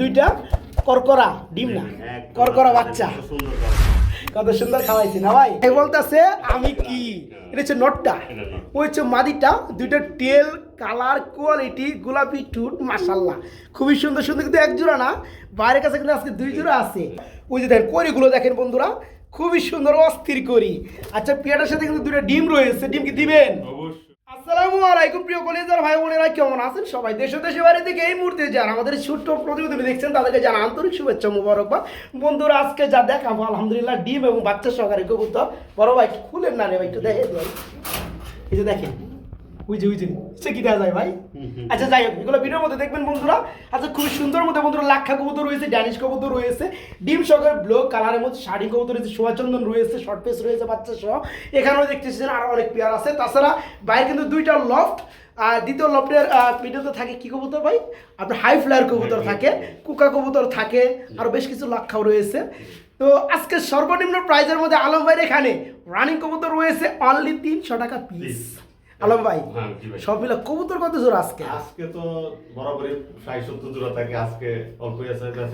দুইটা করকরা ডিম না? করকরা বাচ্চা। কত সুন্দর খাওয়াইছি না ভাই? এই বলতেছে আমি কি? এটা হচ্ছে নটটা। ওই হচ্ছে মাদিটা। দুইটা টেল কালার কোয়ালিটি গোলাপি টুট মাসাল্লাহ খুবই সুন্দর সুন্দর। কিন্তু এক জোড়া না বাইরের কাছে কিন্তু আজকে দুই জোড়া আছে। ওই যে দেখেন করিগুলো দেখেন বন্ধুরা। খুবই সুন্দর অস্থির করি আচ্ছা পেয়াটার সাথে কিন্তু দুটো ডিম রয়েছে। ডিম কি দিবেন? অবশ্যই। আসসালামু আলাইকুম, প্রিয় কলেজার ভাই বোনেরা, কেমন আছেন সবাই? দেশ দেশে বাইরে থেকে এই মুহূর্তে যারা আমাদের ছোট্ট প্রতিবেদন দেখছেন, তাদেরকে জানা আন্তরিক শুভেচ্ছা মুবারকবাদ। বন্ধুরা, আজকে যা দেখাবো, আলহামদুলিল্লাহ, ডিম এবং বাচ্চা সহকারে কবুতর। বড় ভাই, খুলেন না রে ভাই, একটু দেখে এই যে দেখেন। বুঝে বুঝে। সে কি দেওয়া যায় ভাই? আচ্ছা যাই হোক এগুলো ভিডিওর মধ্যে দেখবেন বন্ধুরা। আচ্ছা খুব সুন্দর মধ্যে বন্ধুরা লাক্ষা কবুতর রয়েছে ড্যানিশ কবুতর রয়েছে ডিম সহকারে ব্লু কালারের মধ্যে শাড়ি কবুতর রয়েছে সোয়াচন্দন রয়েছে শর্ট পেস রয়েছে বাচ্চা সহ। এখানেও দেখতেছেন আরও অনেক পেয়ার আছে। তাছাড়া বাইরে কিন্তু দুইটা লফট আর দ্বিতীয় লফটের ভিডিওতে থাকে কি কবুতর ভাই? আপনার হাই ফ্লায়ার কবুতর থাকে কুকা কবুতর থাকে আরও বেশ কিছু লাক্ষাও রয়েছে। তো আজকে সর্বনিম্ন প্রাইজের মধ্যে আলম ভাইয়ের এখানে রানিং কবুতর রয়েছে অনলি তিনশো টাকা পিস আলম ভাই হ্যাঁ, ভাই। সব মিলে কবুতর কত জোর আজকে? আজকে তো বরাবরই ষাট সত্তর জোড়া থাকে আজকে অল্পই আছে করে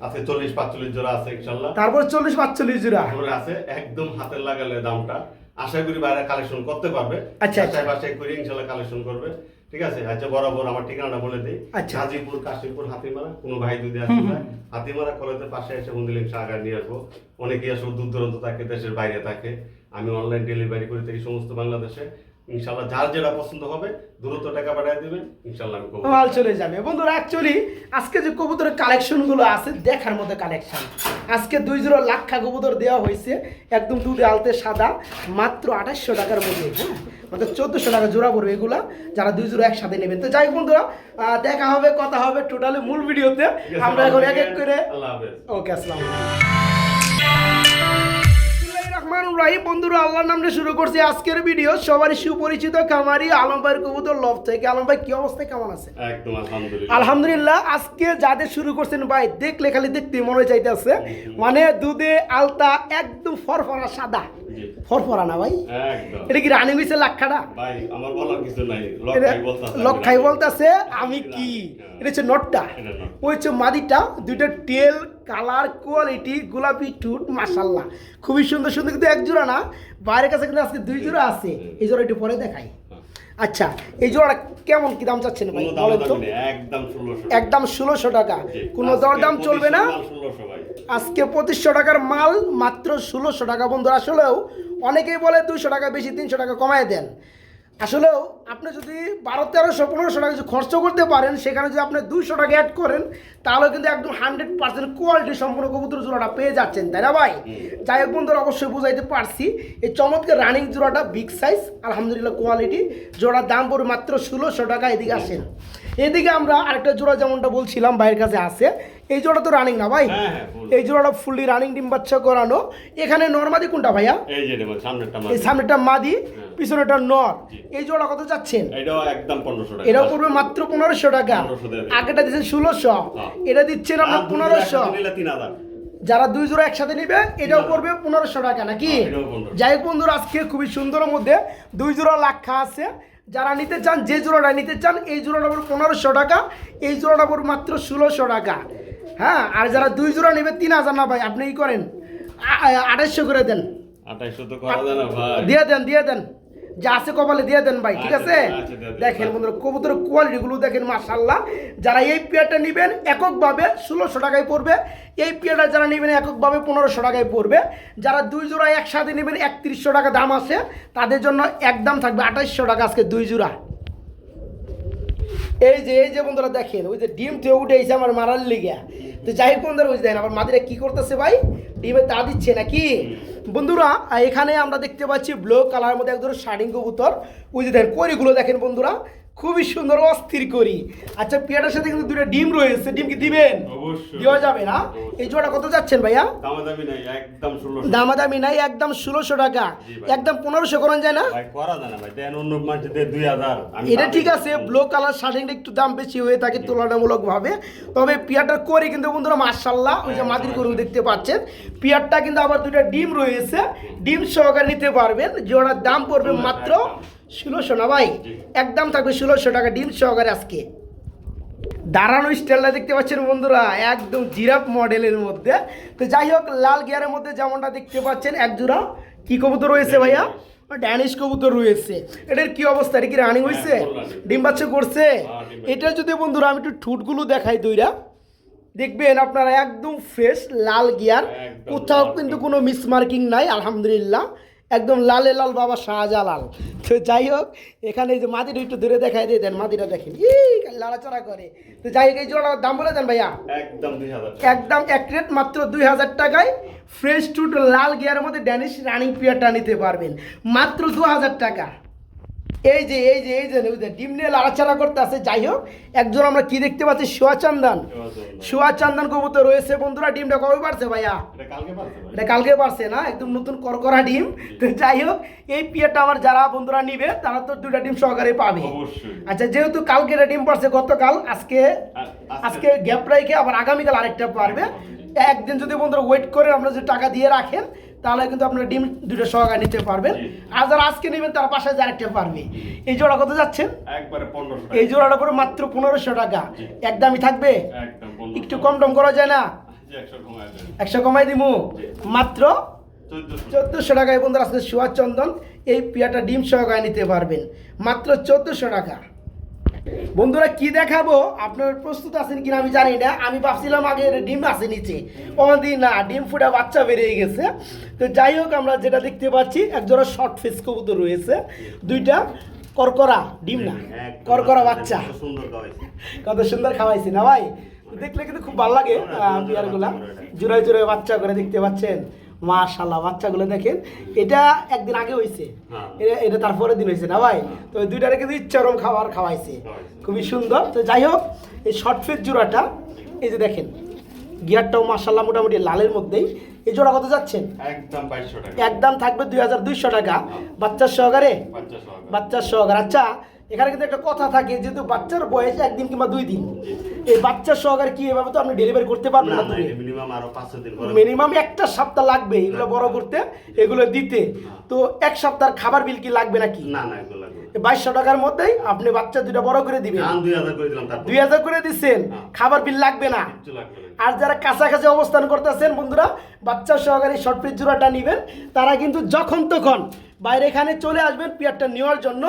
আজকে চল্লিশ পাঁচচল্লিশ জোড়া আছে ইনশাল্লাহ তারপর চল্লিশ পাঁচচল্লিশ জোড়া। আছে একদম হাতের লাগালে দামটা। আশা করি বাইরে কালেকশন করতে পারবে। আচ্ছা, আচ্ছা। বাসায় বাসায় ইনশাল্লাহ কালেকশন করবে। ঠিক আছে আচ্ছা বরাবর আমার ঠিকানাটা বলে দিই। আচ্ছা। গাজীপুর কাশিমপুর হাতিমারা। কোনো ভাই যদি চায় হাতিমারা কলেজের পাশে এসে মন্দির শাখা নিয়ে আসব। অনেকেই আসলে দূর দূরান্ত থাকে দেশের বাইরে থাকে। আমি অনলাইন ডেলিভারি করে থাকি সমস্ত বাংলাদেশে। ইনশাল্লাহ যার যেটা পছন্দ হবে দ্রুত টাকা পাঠিয়ে দিবেন ইনশাল্লাহ আমি মাল চলে যাবে। বন্ধুরা অ্যাকচুয়ালি আজকে যে কবুতরের কালেকশনগুলো আছে দেখার মতো কালেকশন আজকে দুই জোড়া লাক্ষা কবুতর দেওয়া হয়েছে একদম দুধে আলতে সাদা মাত্র আঠাশশো টাকার মধ্যে হ্যাঁ? চোদ্দোশো টাকা জোড়া পড়বে এগুলা যারা দুই জোড়া একসাথে নেবেন। তো যাই বন্ধুরা দেখা হবে কথা হবে টোটালি মূল ভিডিওতে। আমরা এখন এক এক করে ওকে আসসালাম রহমান রাহিম বন্ধুরা আল্লাহর নামে শুরু করছি আজকের ভিডিও সবারই সুপরিচিত কামারি আলম ভাইয়ের কবুতর লভ থেকে। আলম ভাই কি অবস্থায় কেমন আছে? একদম আলহামদুলিল্লাহ। আলহামদুলিল্লাহ আজকে যাদের শুরু করছেন ভাই দেখলে খালি দেখতে মনে চাইতেছে। মানে দুধে আলতা একদম ফরফরা সাদা। ফরফরা না ভাই। এটা কি রানিং হয়েছে লাক্ষাটা? ভাই আমার বলার কিছু নাই। লক্ষাই বলতাছে। বলতেছে আমি কি? এটা হচ্ছে নটটা। ওই হচ্ছে মাদিটা দুইটা টেল কালার কোয়ালিটি গোলাপি টুট মাসাল্লাহ খুবই সুন্দর সুন্দর কিন্তু এক জোড়া না বাইরের কাছে কিন্তু আজকে দুই জোড়া আছে। এই জোড়া একটু পরে দেখাই। আচ্ছা এই জোড়াটা কেমন কি দাম চাচ্ছেন ভাই? বলেন তো। একদম ষোলোশো একদম 1600 টাকা। কোনো দরদাম চলবে না। 1600 ভাই। আজকে পঁচিশশো টাকার মাল মাত্র ষোলোশো টাকা। বন্ধু আসলেও অনেকেই বলে দুইশো টাকা বেশি তিনশো টাকা কমায় দেন। আসলেও আপনি যদি বারো তেরোশো পনেরোশো টাকা যদি খরচ করতে পারেন সেখানে যদি আপনি দুইশো টাকা অ্যাড করেন তাহলে কিন্তু একদম হান্ড্রেড পার্সেন্ট কোয়ালিটি সম্পূর্ণ কবুতর জোড়াটা পেয়ে যাচ্ছেন তাই না ভাই? যাই হোক বন্ধুরা অবশ্যই বুঝাইতে পারছি। এই চমৎকার রানিং জোড়াটা বিগ সাইজ আলহামদুলিল্লাহ কোয়ালিটি জোড়ার দাম পড়ে মাত্র ষোলোশো টাকা এদিকে আসেন। এদিকে আমরা আরেকটা জোড়া যেমনটা বলছিলাম ভাইয়ের কাছে আছে এই জোড়া তো রানিং না ভাই? হ্যাঁ, হ্যাঁ। এই জোড়াটা ফুললি রানিং ডিম বাচ্চা করানো। এখানে নর্মাদি কোনটা ভাইয়া? এই সামনেটা মাদি। পিছনেটা নর। এই জোড়া কত চাচ্ছেন? এটাও পড়বে মাত্র পনেরোশো টাকা। আগেটা দিচ্ছেন ষোলোশো। হ্যাঁ। এটা দিচ্ছেন আপনার পনেরোশো। যারা দুই জোড়া একসাথে নিবে এটাও পড়বে পনেরোশো টাকা নাকি? হ্যাঁ, এটাও 1500 যাই হোক বন্ধুরা আজকে খুবই সুন্দরের মধ্যে দুই জোড়া লাক্ষা আছে। যারা নিতে চান যে জোড়াটা নিতে চান এই জোড়াটা পড়বে পনেরোশো টাকা এই জোড়াটা পড়বে মাত্র ষোলোশো টাকা। হ্যাঁ আর যারা দুই জোড়া নেবে তিন হাজার না ভাই আপনি ই করেন আঠাইশশো করে দেন। আঠাইশো তো দিয়ে দেন দিয়ে দেন। যা আছে কপালে দিয়ে দেন ভাই ঠিক আচ্ছা, আছে? আচ্ছা, দেন। দেখেন বন্ধুরা কবুতরের কোয়ালিটিগুলো দেখেন মাশাল্লাহ যারা এই পেয়ারটা নেবেন এককভাবে ষোলোশো টাকায় পড়বে। এই পেয়ারটা যারা নেবেন এককভাবে পনেরোশো টাকায় পড়বে। যারা দুই জোড়া একসাথে নেবেন একত্রিশশো টাকা দাম আছে। তাদের জন্য একদম থাকবে আঠাইশশো টাকা আজকে দুই জোড়া। এই যে এই যে বন্ধুরা দেখেন, ওই যে ডিম থেকে উঠে এসে আমার মারার লিগে। তো যাই বন্ধুরা, ওই দেখেন আবার মাদিরা কি করতেছে ভাই? ডিমে তা দিচ্ছে নাকি? বন্ধুরা, এখানে আমরা দেখতে পাচ্ছি ব্লু কালার মধ্যে একদম শাড়িং কবুতর। ওই যে দেখেন দেখেন বন্ধুরা। খুবই সুন্দর অস্থির করি। আচ্ছা পেয়াটার সাথে কিন্তু দুটো ডিম রয়েছে। ডিম কি দিবেন? অবশ্যই। দেওয়া যাবে না? এই জোড়া কত যাচ্ছেন ভাইয়া? দামাদামি নাই একদম ষোলোশো। দামাদামি নাই একদম ষোলোশো টাকা। একদম পনেরোশো করেন যায় না? ভাই করা যায় না ভাই। দেন অন্য মানুষ দেয় দুই হাজার। আমি এটা ঠিক আছে ব্লু কালার শার্টিংটা একটু দাম বেশি হয়ে থাকে তুলনামূলকভাবে। তবে পিয়ারটার করে কিন্তু বন্ধুরা মার্শাল্লাহ ওই যে মাদির গরু দেখতে পাচ্ছেন। পিয়ারটা কিন্তু আবার দুটো ডিম রয়েছে। ডিম সহকারে নিতে পারবেন। জোড়ার দাম পড়বে মাত্র ষোলোশো না ভাই? একদম থাকবে ষোলোশো টাকা ডিম সহকারে আজকে। দাঁড়ানো স্টাইলটা দেখতে পাচ্ছেন বন্ধুরা একদম জিরাফ মডেলের মধ্যে। তো যাই হোক লাল গিয়ারের মধ্যে যেমনটা দেখতে পাচ্ছেন এক জোড়া কি কবুতর রয়েছে ভাইয়া? ড্যানিশ কবুতর রয়েছে। এটার কি অবস্থা? এটা কি রানিং হয়েছে? ডিম বাচ্চা করছে? হ্যাঁ। এটা যদি বন্ধুরা আমি একটু ঠুটগুলো দেখাই দইরা দেখবেন আপনারা একদম ফ্রেশ লাল গিয়ার কোথাও কিন্তু কোনো মিসমার্কিং নাই আলহামদুলিল্লাহ। একদম লালে লাল বাবা শাহজালাল। তো যাই হোক এখানে এই যে মাটির একটু দূরে দেখাই দিয়ে দেন মাটিটা দেখেন। ই লাড়াচড়া করে। তো যাই হোক এই জোড়ার দাম বলে দেন ভাইয়া? একদম দুই হাজার একদম এক রেট মাত্র দুই হাজার টাকায়। ফ্রেশ টুট লাল গিয়ারের মধ্যে ড্যানিশ রানিং পিয়ারটা নিতে পারবেন। মাত্র দু হাজার টাকা। এই যে এই যে এই যে ওই যে ডিম নিয়ে লাড়াচাড়া করতে আছে যাই হোক একজন আমরা কি দেখতে পাচ্ছি? সোয়া চান্দান। সোয়া চান্দান। কবুতর রয়েছে বন্ধুরা ডিমটা কবে পারছে ভাইয়া? এটা কালকে পারছে না? একদম নতুন করকরা ডিম। তো যাই হোক এই পিয়ারটা আমার যারা বন্ধুরা নিবে তারা তো দুটা ডিম সহকারে পাবে। আচ্ছা যেহেতু কালকে এটা ডিম পারছে গতকাল আজকে আজকে। গ্যাপ রেখে আবার আগামীকাল আরেকটা পারবে। একদিন যদি বন্ধুরা ওয়েট করে আপনারা যদি টাকা দিয়ে রাখেন তাহলে কিন্তু আপনারা ডিম দুটো সহকারে নিতে পারবেন। আর যারা আজকে নেবেন তার পাশে আরেকটা পারবে। এই জোড়া কত যাচ্ছেন এই জোড়াটা করে মাত্র পনেরোশো টাকা। একদমই থাকবে? একটু কম টম করা যায় না? একশো কমাই দিমু? মাত্র চোদ্দশো। টাকায় বন্ধুরা আজকে সুয়ার চন্দন এই পিয়াটা ডিম সহকারে নিতে পারবেন। মাত্র চোদ্দোশো টাকা। বন্ধুরা কি দেখাবো? আপনার প্রস্তুত আছেন কিনা আমি জানি না। আমি ভাবছিলাম আগে ডিম আছে নিচে। অনেকদিন না ডিম ফুটা বাচ্চা বেরিয়ে গেছে। তো যাই হোক আমরা যেটা দেখতে পাচ্ছি একজোড়া শর্ট ফেস কবুতর রয়েছে। দুইটা করকরা ডিম না করকরা বাচ্চা। কত সুন্দর খাওয়াইছে। কত সুন্দর খাওয়াইছি না ভাই? দেখলে কিন্তু খুব ভালো লাগে বিয়ারগুলা জোড়ায় জোড়ায় বাচ্চা করে দেখতে পাচ্ছেন। মাশাল্লাহ বাচ্চাগুলো দেখেন এটা একদিন আগে হয়েছে হ্যাঁ। এটা তারপরের দিন হয়েছে না ভাই? তো দুইটারে কিন্তু ইচ্ছারম খাবার খাওয়াইছে। খুবই সুন্দর। তো যাই হোক এই শর্ট ফেস জোড়াটা এই যে দেখেন গিয়ারটাও মাশাল্লাহ মোটামুটি লালের মধ্যেই। এই জোড়া কত যাচ্ছেন? একদম বাইশশো টাকা। একদম থাকবে দুই হাজার দুইশো টাকা। বাচ্চার সহকারে? বাচ্চার সহকারে। আচ্ছা এখানে কিন্তু একটা কথা থাকে যেহেতু বাচ্চার বয়স একদিন কিংবা দুই দিন। এই বাচ্চার সহকারে কি এভাবে তো আপনি ডেলিভারি করতে পারবেন না না না মিনিমাম আরও পাঁচ ছয় দিন পরে। মিনিমাম একটা সপ্তাহ লাগবে এগুলো বড় করতে এগুলো দিতে। তো এক সপ্তাহের খাবার বিল কি লাগবে নাকি? না না এগুলো লাগবে না। বাইশশো টাকার মধ্যেই আপনি বাচ্চা দুটা বড় করে দিবেন। দুই হাজার করে দিলাম তারপর। দুই হাজার করে দিচ্ছেন হ্যাঁ। খাবার বিল লাগবে না। না। আর যারা কাছাকাছি অবস্থান করতেছেন বন্ধুরা বাচ্চা সহকারী শর্ট পিস জোড়াটা নেবেন। তারা কিন্তু যখন তখন বাইরে এখানে চলে আসবেন পিয়ারটা নেওয়ার জন্য।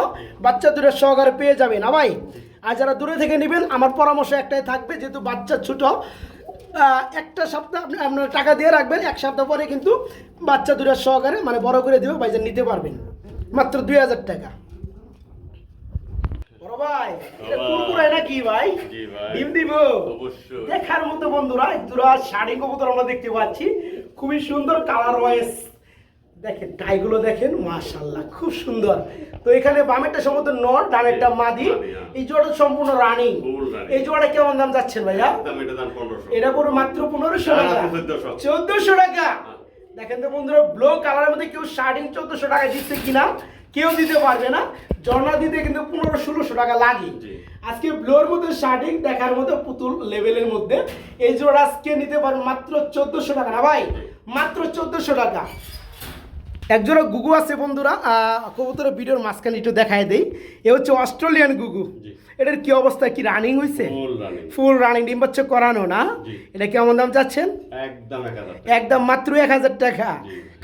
বাচ্চা দূরে সহকারে পেয়ে যাবেন। না ভাই? আর যারা দূরে থেকে নেবেন আমার পরামর্শ একটাই থাকবে যেহেতু বাচ্চা ছোটো একটা সপ্তাহ আপনি আপনার টাকা দিয়ে রাখবেন এক সপ্তাহ পরে কিন্তু বাচ্চা দূরের সহকারে মানে বড় করে দেবে ভাইজান নিতে পারবেন। মাত্র দুই হাজার টাকা। বড় ভাই নাকি ভাই? ভাই। ডিম দিব। দেখার মতো বন্ধুরা শাড়ি কবুতর আমরা দেখতে পাচ্ছি। খুবই সুন্দর কালার ওয়াইজ দেখেন টাইগুলো দেখেন মাশাল্লাহ খুব সুন্দর। তো এখানে বামেরটা সম্ভবত নর ডানেরটা মাদি। মাদি, হ্যাঁ। এই জোড়াটা সম্পূর্ণ রানিং। এই জোড়াটা কেমন দাম যাচ্ছে ভাইয়া? এটা দাম এটা পুরো মাত্র পনেরোশো টাকা। 1400 চোদ্দশো টাকা। দেখেন তো বন্ধুরা ব্লু কালারের মধ্যে কেউ শার্টিং চোদ্দশো টাকা দিচ্ছে কিনা কেউ দিতে পারবে না। জর্না দিতে কিন্তু পনেরো ষোলোশো টাকা লাগে। আজকে ব্লোর মধ্যে শার্টিং দেখার মতো পুতুল লেভেলের মধ্যে। এই জোড়া আজকে নিতে পারবে মাত্র চোদ্দশো টাকা না ভাই? মাত্র চোদ্দশো টাকা। একজোড়া গুগু আছে বন্ধুরা আহ, কবুতরের ভিডিওর মাঝখানে একটু দেখায় দেই। এ হচ্ছে অস্ট্রেলিয়ান গুগু। এটার কি অবস্থা কি রানিং হয়েছে ফুল রানিং ডিম বাচ্চা করানো না? এটা কেমন দাম চাচ্ছেন? একদম একদম মাত্র এক হাজার টাকা।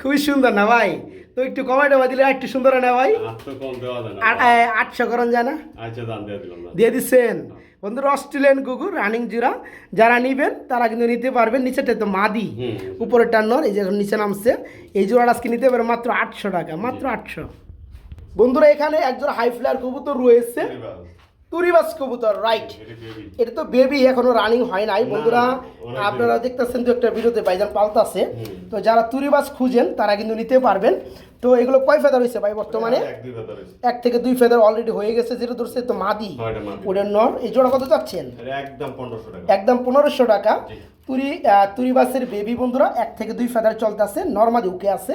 খুবই সুন্দর না ভাই? তো একটু কমাই টমা দিলে একটু সুন্দর না ভাই? আটশো করণ যায় না? আচ্ছা দিয়ে দিচ্ছেন? বন্ধুরা অস্ট্রেলিয়ান কুকুর রানিং জুরা যারা নিবেন তারা কিন্তু নিতে পারবেন। নিচেটা তো মাদি উপরে উপরের টান্নর এই যে নিচে নামছে। এই জোড়া আজকে নিতে পারবেন মাত্র আটশো টাকা মাত্র আটশো। বন্ধুরা এখানে একজন হাই ফ্লায়ার কবুতর রয়েছে তুরিবাস কবুতর রাইট এটা তো বেবি এখনও রানিং হয় নাই। বন্ধুরা আপনারা দেখতেছেন তো একটা ভিডিওতে বাইজান পাল্টাছে। তো যারা তুরিবাস খুঁজেন তারা কিন্তু নিতে পারবেন। তো এগুলো কয় ফেদার হয়েছে ভাই বর্তমানে? এক থেকে দুই ফেদার অলরেডি হয়ে গেছে যেটা ধরছে তো মাদি। ওটার নর এই জোড়া কত চাচ্ছেন? একদম পনেরোশো টাকা। একদম পনেরোশো টাকা। তুরি তুরিবাসের বেবি বন্ধুরা এক থেকে দুই ফেদার চলতেছে নর্মালি উকে আছে।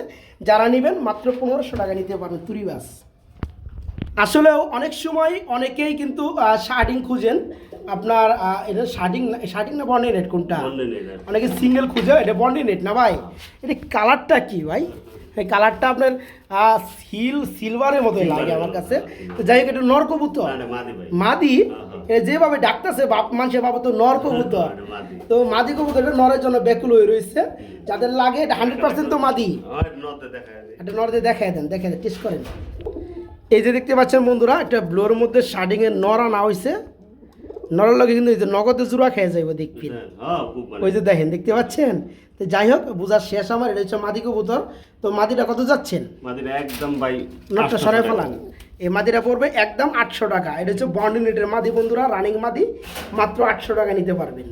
যারা নেবেন মাত্র পনেরোশো টাকা নিতে পারবেন তুরিবাস। আসলেও অনেক সময় অনেকেই কিন্তু শার্টিং খুঁজেন। আপনার এটা শার্টিং শার্টিং না বন্ডি নেট কোনটা। অনেকে সিঙ্গেল খুঁজে এটা বন্ডি নেট না ভাই। এটা কালারটা কি ভাই? এই কালারটা আপনার সিল সিলভারের মতো লাগে আমার কাছে। তো যাই হোক এটা নর কবুতর। না, না, মাদি হ্যাঁ, হ্যাঁ। যেভাবে ডাকতেছে বাপ মানুষের বাবা তো নর কবুতর। তো মাদি কবুতর এটা নরের জন্য ব্যাকুল হয়ে রয়েছে। যাদের লাগে এটা হান্ড্রেড পার্সেন্ট তো মাদি। দেখা এটা নরদের দেখাই দেন দেখাই দেন টেস্ট করেন। এই যে দেখতে পাচ্ছেন বন্ধুরা একটা ব্লোর মধ্যে শার্টিং এর নর আনা হয়েছে নরের লগে কিন্তু এই যে নগদে জুড়া খেয়ে যাইব দেখবি হ্যাঁ মানে ওই যে দেখেন দেখতে পাচ্ছেন? তো যাই হোক বোঝার শেষ আমার এটা হচ্ছে মাদি কবুতর। তো মাদিটা কত যাচ্ছেন? একদম ভাই নটটা 800 সরাই ফেলান। এই মাদিটা পড়বে একদম আটশো টাকা। এটা হচ্ছে বন্ড ইউনিটের মাদি বন্ধুরা রানিং মাদি। মাত্র আটশো টাকা নিতে পারবেন।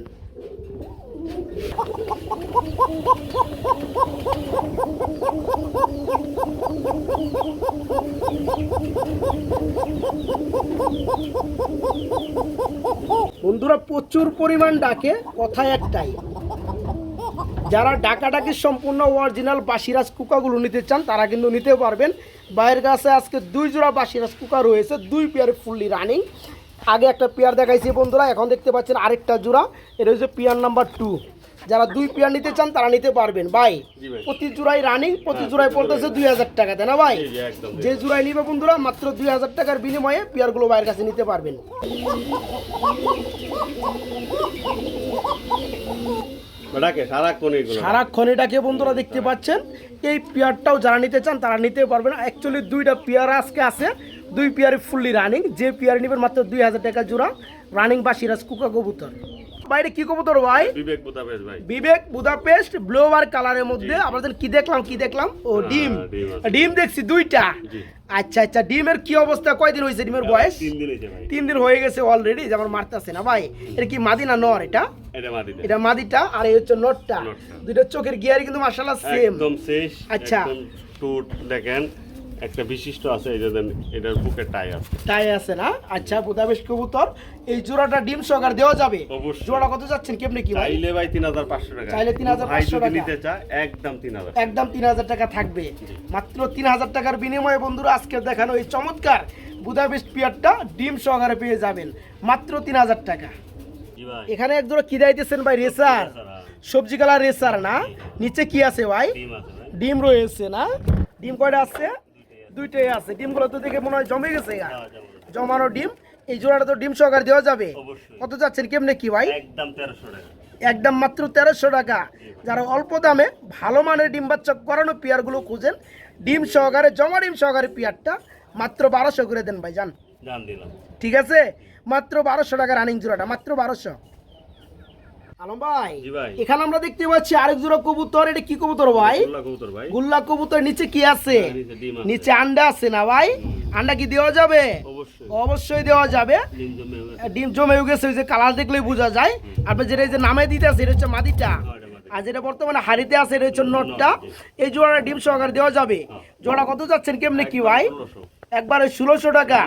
বন্ধুরা, প্রচুর পরিমাণ ডাকে, কথা একটাই। যারা ডাকাডাকি সম্পূর্ণ অরিজিনাল বাসিরাজ কুকাগুলো নিতে চান, তারা কিন্তু নিতে পারবেন। বাইরের কাছে আজকে দুই জোড়া বাসিরাজ কুকা রয়েছে, দুই পেয়ার ফুললি রানিং আগে একটা পেয়ার দেখাইছি বন্ধুরা, এখন দেখতে পাচ্ছেন আরেকটা জোড়া, এটা হচ্ছে পেয়ার নাম্বার টু যারা দুই পেয়ার নিতে চান তারা নিতে পারবেন। ভাই প্রতি জোড়াই রানিং প্রতি হ্যাঁ, জোড়ায় পড়তেছে দুই হাজার টাকা তাই না ভাই। যে জোড়ায় নিবে বন্ধুরা মাত্র দুই হাজার টাকার বিনিময়ে পেয়ারগুলো বাইরের কাছে নিতে পারবেন। ডাকে সারাক্ষণ এটাকে বন্ধুরা দেখতে পাচ্ছেন। এই পেয়ারটাও যারা নিতে চান তারা নিতে পারবেন। অ্যাকচুয়ালি দুইটা পেয়ার আজকে আছে। দুই পেয়ারে ফুললি রানিং যে পেয়ার নেবেন মাত্র দুই হাজার টাকা জোড়া। রানিং বা সিরাজ কুকা কবুতর। বাইরে কি কবুতর ভাই? বিবেক বুদাপেশ ভাই। বিবেক বুদাপেস্ট ব্লোয়ার কালারের মধ্যে। আপনাদের কি দেখলাম কি দেখলাম? ও ডিম। ডিম দেখছি দুইটা। আচ্ছা আচ্ছা ডিমের কি অবস্থা? কয়দিন হয়েছে ডিমের বয়স? তিন দিন হয়ে গেছে অলরেডি যেমন মারতেছে না ভাই। এটা কি মাদি না নর এটা? এটা মাদিটা। আর এই হচ্ছে নটটা। দুইটা চোখের গিয়ারই কিন্তু মাশাআল্লাহ সেম একদম শেষ আচ্ছা। দেখেন। একটা বিশিষ্ট আছে এই যে দেন এটার বুকে টাই আছে। তাই আছে না? আচ্ছা বুদাবেশ কবুতর। এই জোড়াটা ডিম সহকার দেওয়া যাবে? অবশ্যই। জোড়া কত যাচ্ছেন? কেমনে কি ভাই? চাইলে ভাই তিন হাজার পাঁচশো টাকা। চাইলে 3,500 টাকা। নিতে চায় একদম তিন হাজার একদম তিন হাজার টাকা থাকবে। মাত্র তিন হাজার টাকার বিনিময়ে বন্ধুরা আজকে দেখানো এই চমৎকার বুদাবেস্ট পিয়ারটা ডিম সহকারে পেয়ে যাবেন। মাত্র তিন হাজার টাকা। জি ভাই। এখানে এক জোড়া কি দিতেছেন ভাই? রেসার। সবজি কালার রেসার না? নিচে কি আছে ভাই? ডিম আছে ভাই। ডিম রয়েছে না? ডিম কয়টা আছে? দুইটাই আছে। ডিমগুলো তো দেখে মনে হয় জমে গেছে জমানো ডিম এই জোড়াটা তো ডিম সহকারে দেওয়া যাবে। কত যাচ্ছেন কেমনে কি ভাই? একদম তেরোশো টাকা। একদম মাত্র তেরোশো টাকা। যারা অল্প দামে ভালো মানের ডিম বাচ্চা করানো পেয়ারগুলো খুঁজেন ডিম সহকারে জমা ডিম সহকারে পেয়ারটা মাত্র বারোশো করে দেন ভাই যান। জান ঠিক আছে? মাত্র বারোশো টাকা রানিং জোড়াটা মাত্র বারোশো। আলম ভাই এখানে আমরা দেখতে পাচ্ছি আরেক জোড়া কবুতর এটা কি কবুতর ভাই? গুল্লা কবুতর নিচে কি আছে? হ্যাঁ, নিচে আছে। নিচে আন্ডা আছে না ভাই? আন্ডা কি দেওয়া যাবে? অবশ্যই। দেওয়া যাবে। ডিম জমে গেছে। ওই যে কালার দেখলেই বোঝা যায়। আপনি যেটা এই যে নামে দিতে আছে এটা হচ্ছে মাদিটা। হ্যাঁ। আর যেটা বর্তমানে হাড়িতে আছে এটা হচ্ছে নটটা। এই জোড়াটা ডিম সহকারে দেওয়া যাবে। জোড়া কত যাচ্ছেন কেমনে কি ভাই। একবারে ষোলোশো টাকা।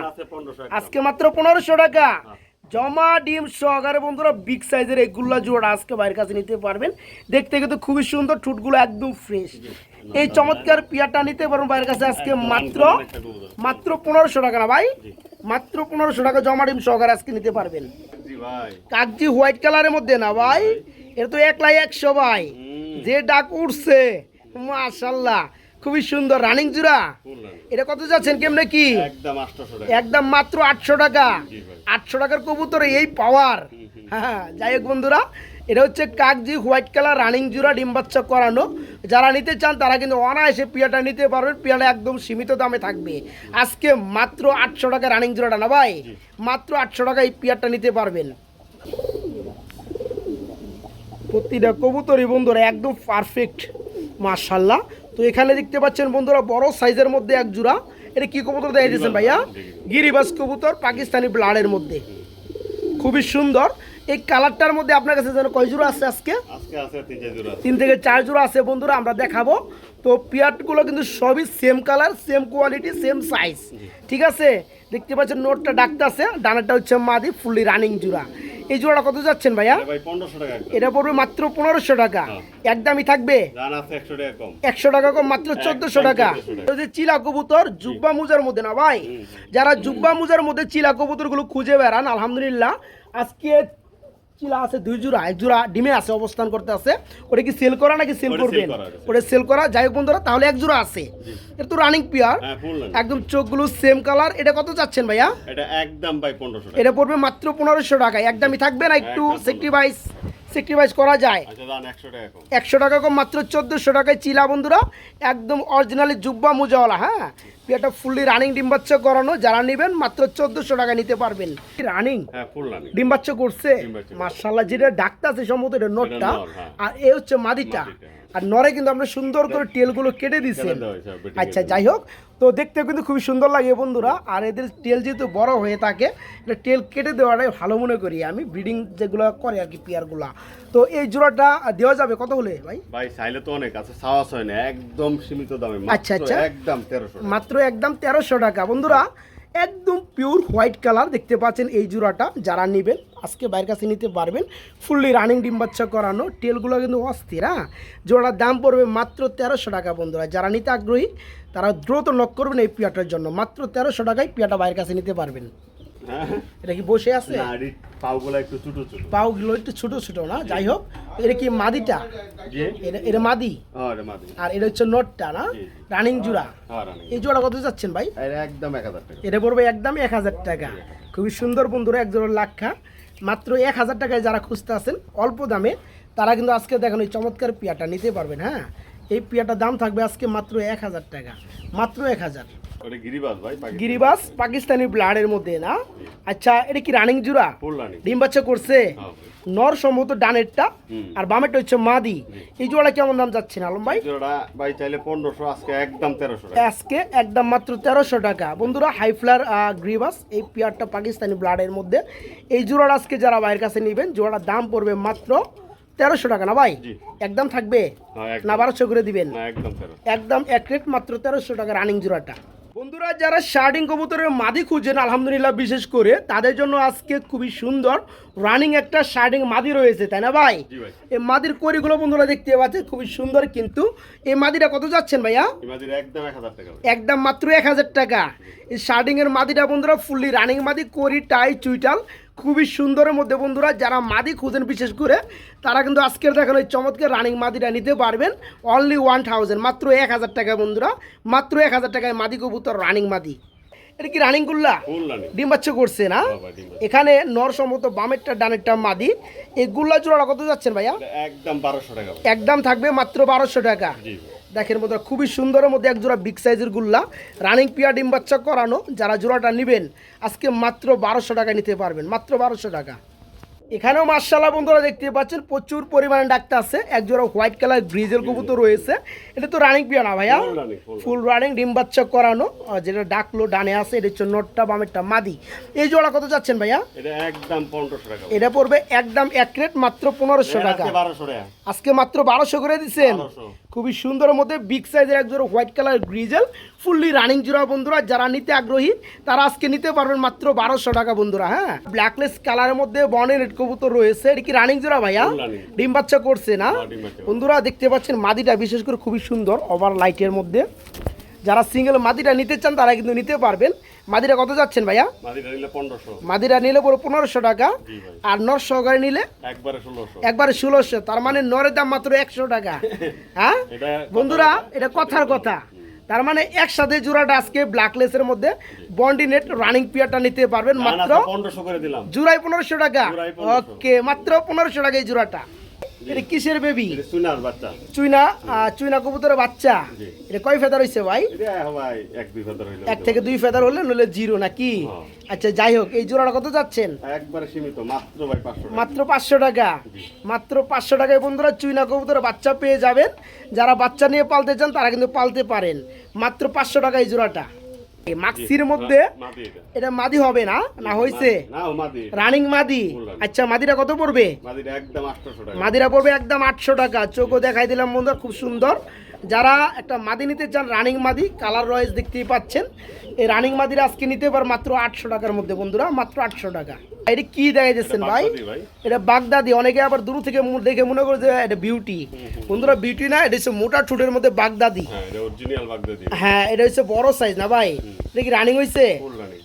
আজকে মাত্র পনেরোশো টাকা। জমা ডিম সহকারে বন্ধুরা বিগ সাইজের এই গুল্লা জোড়া আজকে বাইরের কাছে নিতে পারবেন। দেখতে কিন্তু খুবই সুন্দর ঠুটগুলো একদম ফ্রেশ এই চমৎকার পিয়াটা নিতে পারবেন বাইরের কাছে আজকে মাত্র। মাত্র পনেরোশো টাকা না ভাই? মাত্র পনেরোশো টাকা জমা ডিম সহকারে আজকে নিতে পারবেন। কাগজি হোয়াইট কালারের মধ্যে না ভাই? এটা তো একলাই একশো ভাই। যে ডাক উঠছে মাশাল্লাহ। খুবই সুন্দর রানিং জুড়া এটা কত যাচ্ছেন কেমনে কি? একদম মাত্র আটশো টাকা। আটশো টাকার কবুতরে এই পাওয়ার হ্যাঁ যাই হোক বন্ধুরা এটা হচ্ছে কাগজি হোয়াইট কালার রানিং জুড়া ডিম বাচ্চা করানো। যারা নিতে চান তারা কিন্তু অনায়াসে পিয়াটা নিতে পারবেন পিয়াটা একদম সীমিত দামে থাকবে। আজকে মাত্র আটশো টাকা রানিং জোড়াটা না ভাই? মাত্র আটশো টাকা এই পিয়ারটা নিতে পারবেন। প্রতিটা কবুতরই বন্ধুরা একদম পারফেক্ট মার্শাল্লাহ তো এখানে দেখতে পাচ্ছেন বন্ধুরা বড় সাইজের মধ্যে এক জোড়া। এটা কি কবুতর দেখা দিয়েছেন ভাইয়া? গিরিবাস কবুতর পাকিস্তানি ব্লাডের মধ্যে। খুবই সুন্দর। এই কালারটার মধ্যে আপনার কাছে যেন কয় জোড়া আছে আজকে? আজকে আছে তিন চার জোড়া তিন থেকে চার জোড়া আছে বন্ধুরা আমরা দেখাবো। তো পিয়ারগুলো কিন্তু সবই same colour same quality same size ঠিক আছে? দেখতে পাচ্ছেন নোটটা ডাকতে আছে ডানাটা হচ্ছে মাদি ফুললি রানিং জোড়া। এই জোড়াটা কত যাচ্ছেন ভাইয়া? এটা ভাই পনেরোশো টাকা একদম এটা পড়বে মাত্র পনেরোশো টাকা। হ্যাঁ। একদমই থাকবে? একশো টাকা কম। একশো টাকা কম মাত্র চোদ্দশো টাকা। 1400 টাকা। এই যে চিলা কবুতর জুব্বা মুজার মধ্যে না ভাই? যারা জুব্বা মুজার মধ্যে চিলা কবুতরগুলো খুঁজে বেড়ান আলহামদুলিল্লাহ। আজকে চিলা আছে দুই জোড়া এক জোড়া ডিমে আছে অবস্থান করতে আছে। ওটা কি সেল করা নাকি সেল করবেন? ওটা সেল করা। যাই হোক বন্ধুরা তাহলে এক জোড়া আছে। এটা তো রানিং পিয়ার হ্যাঁ রানিং একদম চোখগুলো সেম কালার এটা কত চাচ্ছেন ভাইয়া? এটা একদম ভাই পনেরোশো টাকা। এটা পড়বে মাত্র পনেরোশো টাকায়। একদমই থাকবে না একটু সেক্রিফাইস সেক্রিফাইস করা যায়। আচ্ছা একশো টাকা কম। মাত্র চোদ্দোশো টাকায় চিলা বন্ধুরা একদম অরিজিনালি জুব্বা মোজাওয়ালা হ্যাঁ? এটা ফুললি রানিং ডিম বাচ্চা করানো যারা নেবেন মাত্র চোদ্দোশো টাকা নিতে পারবেন। রানিং হ্যাঁ ফুল রানিং ডিম বাচ্চা করছে? মার্শাল্লাহ যেটা ডাক্তার আছে সম্ভবত এটা নটটা। হ্যাঁ। আর এ হচ্ছে মাদিটা। হ্যাঁ। আর নরে কিন্তু আমরা সুন্দর করে টেলগুলো কেটে দিচ্ছেন বেটিং আচ্ছা যাই হোক তো দেখতে কিন্তু খুবই সুন্দর লাগে বন্ধুরা। আর এদের টেল যেহেতু বড় হয়ে থাকে এটা টেল কেটে দেওয়াটাই ভালো মনে করি আমি ব্রিডিং যেগুলো করে আর কি পেয়ারগুলা তো এই জোড়াটা দেওয়া যাবে কত হলে ভাই? ভাই চাইলে তো অনেক আছে সাহস হয় না একদম সীমিত দামে আচ্ছা, আচ্ছা। একদম তেরোশো মাত্র একদম তেরোশো টাকা। বন্ধুরা একদম পিওর হোয়াইট কালার দেখতে পাচ্ছেন এই জোড়াটা। যারা নেবেন, আজকে বাইরের কাছে নিতে পারবেন। ফুললি রানিং ডিম বাচ্চা করানো টেলগুলো কিন্তু অস্থির হ্যাঁ? জোড়ার দাম পড়বে মাত্র তেরোশো টাকা, বন্ধুরা। যারা নিতে আগ্রহী, তারা দ্রুত নক করবেন এই পিয়াটার জন্য। মাত্র তেরোশো টাকায় পিয়াটা বাইরের কাছে নিতে পারবেন। এটা কি বসে আছে? না এটি একটু ছোট ছোট। একটু ছোটো ছোটো না? যাই হোক এটা কি মাদিটা? এটা মাদি? হ্যাঁ আর এটা হচ্ছে নটটা না? জি, জি। রানিং জোড়া। হ্যাঁ এই জোড়া কত যাচ্ছেন ভাই? একদম এক হাজার টাকা। এটা পড়বে একদম এক হাজার টাকা। খুবই সুন্দর বন্ধুরা এক জোড়া লাক্ষা। মাত্র এক হাজার টাকায় যারা খুঁজতে আছেন অল্প দামে তারা কিন্তু আজকে দেখেন এই চমৎকার পিয়াটা নিতে পারবেন হ্যাঁ? এই পিয়াটার দাম থাকবে আজকে মাত্র এক হাজার টাকা। মাত্র এক হাজার। গিরিবাস পাকিস্তানি ব্লাডের মধ্যে না? আচ্ছা এটা কি রানিং জোড়া? ফুল ডিম বাচ্চা করছে? হ্যাঁ নর সম্ভবত ডানেরটা। আর বামেরটা হচ্ছে মাদি। এই জোড়া কেমন দাম যাচ্ছে আলম ভাই? জোড়া ভাই চাইলে পনেরোশো আজকে একদম তেরোশো আজকে একদম মাত্র তেরোশো টাকা। বন্ধুরা হাইফ্লার গ্রিবাস এই পিয়ারটা পাকিস্তানি ব্লাডের মধ্যে। এই জোড়ার আজকে যারা বাইরের কাছে নেবেন জোড়ার দাম পড়বে মাত্র তেরোশো টাকা না ভাই? একদম থাকবে? হ্যাঁ না বারোশো করে দিবেন? একদম একদম এক রেট মাত্র তেরোশো টাকা রানিং জোড়াটা। বন্ধুরা যারা শার্ডিং কবুতরের মাদি খুঁজেন আলহামদুলিল্লাহ বিশেষ করে তাদের জন্য আজকে খুবই সুন্দর রানিং একটা শার্ডিং মাদি রয়েছে তাই না ভাই? এই মাদির করিগুলো বন্ধুরা দেখতে পাচ্ছেন খুবই সুন্দর কিন্তু। এই মাদিটা কত যাচ্ছেন ভাইয়া? একদম মাত্র এক হাজার টাকা। এই শার্ডিং এর মাদিটা বন্ধুরা ফুললি রানিং মাদি করি টাই চুইটাল খুবই সুন্দরের মধ্যে বন্ধুরা যারা মাদি খুঁজেন বিশেষ করে তারা কিন্তু আজকের দেখেন ওই চমৎকার রানিং মাদিটা নিতে পারবেন। অনলি ওয়ান থাউজেন্ড মাত্র এক হাজার টাকা বন্ধুরা মাত্র এক হাজার টাকায় মাদি কবুতর রানিং মাদি। এটা কি রানিং গুল্লা ডিম বাচ্চা করছে না? হ্যাঁ। এখানে নর সম্মত বামেরটা ডানেরটা মাদি। এই গুল্লা জোড়াটা কত যাচ্ছেন ভাইয়া? একদম বারোশো টাকা একদম থাকবে মাত্র বারোশো টাকা। দেখেন বন্ধুরা খুবই সুন্দরের মধ্যে এক জোড়া বিগ সাইজের গুল্লা রানিং পিয়া ডিম বাচ্চা করানো যারা জোড়াটা নেবেন আজকে মাত্র বারোশো টাকা নিতে পারবেন মাত্র বারোশো টাকা। এখানেও মার্শাল্লাহ বন্ধুরা দেখতে পাচ্ছেন প্রচুর পরিমাণে ডাক্তার আছে এক জোড়া হোয়াইট কালার গ্রিজের কবুতর রয়েছে। এটা তো রানিং পিয়া না ভাইয়া ফুল রানিং ডিম বাচ্চা করানো যেটা ডাকলো ডানে আছে এটা হচ্ছে নোটটা বামেরটা মাদি। এই জোড়া কত যাচ্ছেন ভাইয়া? এটা একদম পনেরোশো টাকা। এটা পড়বে একদম এক রেট মাত্র পনেরোশো টাকা। আজকে মাত্র বারোশো করে দিচ্ছেন 1200 খুবই সুন্দর মধ্যে বিগ সাইজের এক জোড়া white colour grizzle fully running জোড়া বন্ধুরা যারা নিতে আগ্রহী তারা আজকে নিতে পারবেন মাত্র বারোশো টাকা বন্ধুরা হ্যাঁ? ব্ল্যাকলেস কালারের মধ্যে বনের রেড কবুতর রয়েছে এটা কি রানিং জোড়া ভাইয়া? ডিম বাচ্চা করছে না। বন্ধুরা দেখতে পাচ্ছেন মাদিটা বিশেষ করে খুবই সুন্দর ওভার লাইটের মধ্যে। যারা সিঙ্গেল মাদিটা নিতে চান তারা কিন্তু নিতে পারবেন। মাদিটা কত যাচ্ছেন ভাইয়া? মাদিরা নিলে পুরো পনেরোশো টাকা আর নর সহকারে নিলে একবারে ষোলোশো। তার মানে নরের দাম মাত্র একশো টাকা। হ্যাঁ? এটা বন্ধুরা এটা কথার কথা। তার মানে একসাথে জোড়াটা আজকে ব্ল্যাকলেসের মধ্যে বন্ডি নেট রানিং পিয়ারটা নিতে পারবেন মাত্র পনেরোশো করে দিলাম। জোড়াই পনেরোশো টাকা। ওকে মাত্র পনেরোশো টাকা এই জোড়াটা। এটা কিসের বেবি সুনার বাচ্চা। চুইনা চুইনা কবুতরের বাচ্চা? এটা কয় ফেদার হইছে ভাই? ভাই এক দুই হাজার হইলে এক থেকে দুই ফেদার হলে নইলে জিরো নাকি। আচ্ছা যাই হোক এই জোড়াটা কত যাচ্ছেন? একবারে সীমিত মাত্র ভাই পাঁচশো টাকা। মাত্র পাঁচশো টাকা। মাত্র পাঁচশো টাকায় বন্ধুরা চুইনা কবুতরের বাচ্চা পেয়ে যাবেন। যারা বাচ্চা নিয়ে পালতে চান তারা কিন্তু পালতে পারেন। মাত্র পাঁচশো টাকা এই জোড়াটা। মাক্সির মধ্যে এটা মাদি হবে না? না হয়েছে রানিং মাদি? আচ্ছা মাদিটা কত পড়বে? মাদিরা পড়বে একদম আটশো টাকা। চোখও দেখাই দিলাম বন্ধুরা খুব সুন্দর। যারা একটা মাদি নিতে চান রানিং মাদি কালার রয়েস দেখতেই পাচ্ছেন। এই রানিং মাদিরা আজকে নিতে পার মাত্র আটশো টাকার মধ্যে বন্ধুরা মাত্র আটশো টাকা। এটা কি দেখা যাচ্ছেন ভাই? এটা বাগদাদি অনেকে আবার দূর থেকে দেখে মনে করে যে এটা বিউটি বন্ধুরা বিউটি না এটা হচ্ছে মোটা ঠোঁটের মধ্যে বাগদাদি। হ্যাঁ এটা বাগদাদি। হ্যাঁ এটা হচ্ছে বড় সাইজ না ভাই? এটা কি রানিং হয়েছে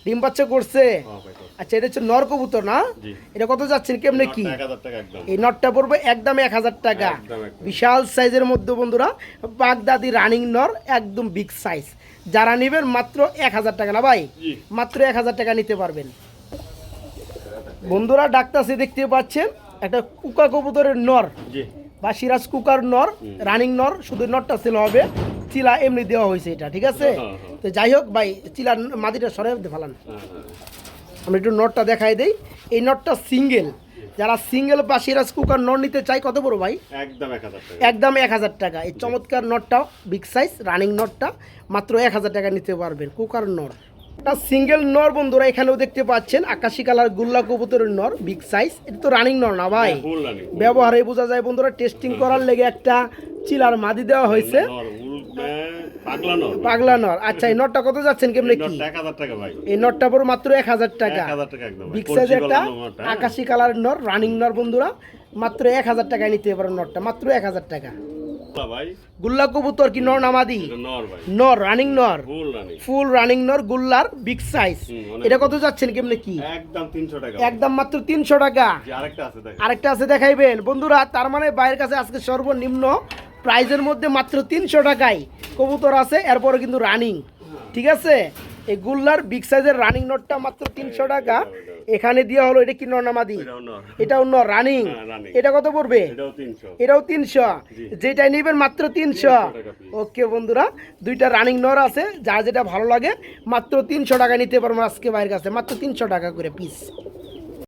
ডিম বাচ্চা করছে? হ্যাঁ। আচ্ছা এটা হচ্ছে নর কবুতর না? এটা কত যাচ্ছেন? কেমনে কি? এই নটটা পড়বে একদম এক হাজার টাকা। বিশাল সাইজের মধ্যে বন্ধুরা বাগদাদি রানিং নর একদম বিগ সাইজ। যারা নেবেন মাত্র এক হাজার টাকা না ভাই? মাত্র এক হাজার টাকা নিতে পারবেন। বন্ধুরা ডাক্তারসে দেখতে পাচ্ছেন একটা কুকা কবুতরের নর। বা সিরাজ কুকার নর রানিং নর শুধু নরটা সেল হবে। চিলা এমনি দেওয়া হয়েছে এটা ঠিক আছে? হ্যাঁ, হ্যাঁ। তো যাই হোক ভাই চিলার মাটিটা সরে ফেলান হ্যাঁ, হ্যাঁ। আমরা একটু নটটা দেখাই দেই। এই নটটা সিঙ্গেল যারা সিঙ্গেল বা সিরাজ কুকার নট নিতে চাই কত বড় ভাই? একদম এক হাজার টাকা। একদম এক হাজার টাকা। এই চমৎকার নটটা বিগ সাইজ রানিং নটটা মাত্র এক হাজার টাকা নিতে পারবেন কুকার নর এটা সিঙ্গেল নর বন্ধুরা এখানেও দেখতে পাচ্ছেন আকাশি কালার গুল্লা কবুতরের নর বিগ সাইজ এটা তো রানিং নর না ভাই? ব্যবহারে বোঝা যায় বন্ধুরা টেস্টিং করার লেগে একটা চিলার মাদি দেওয়া হয়েছে। পাগলা নর। আচ্ছা এই নটটা কত যাচ্ছেন কেমনে কি? নরটা এক হাজার টাকা ভাই। এই নটটা পড়ো মাত্র এক হাজার টাকা। এক হাজার টাকা একদম। ভাই। বিগ সাইজের একটা গলানো নরটা। আকাশি কালার নর রানিং নর বন্ধুরা। মাত্র এক হাজার টাকায় নিতে পারেন নটটা। মাত্র এক হাজার টাকা। গুল্লা কবুতর কি নর নামাদি নর রানিং নর ফুল রানিং নর গুল্লার বিগ সাইজ এটা কত যাচ্ছেন কেমনে কি? একদম তিনশো টাকা একদম মাত্র তিনশো টাকা। আরেকটা আছে দেখ আরেকটা আছে দেখাইবেন। বন্ধুরা তার মানে বাইরের কাছে আজকে সর্বনিম্ন প্রাইজের মধ্যে মাত্র তিনশো টাকায় কবুতর আছে এরপরে কিন্তু রানিং ঠিক আছে? এই গুল্লার বিগ সাইজের রানিং নোটটা মাত্র তিনশো টাকা। এখানে দেওয়া হলো এটা কি নর্নামাদি এটাও নর। এটাও ন রানিং এটা কত পড়বে? এটাও তিনশো। যেটা নেবেন মাত্র তিনশো। ওকে বন্ধুরা দুইটা রানিং নর আছে। যার যেটা ভালো লাগে মাত্র তিনশো টাকা নিতে পারব আজকে বাইরের কাছে। মাত্র তিনশো টাকা করে পিস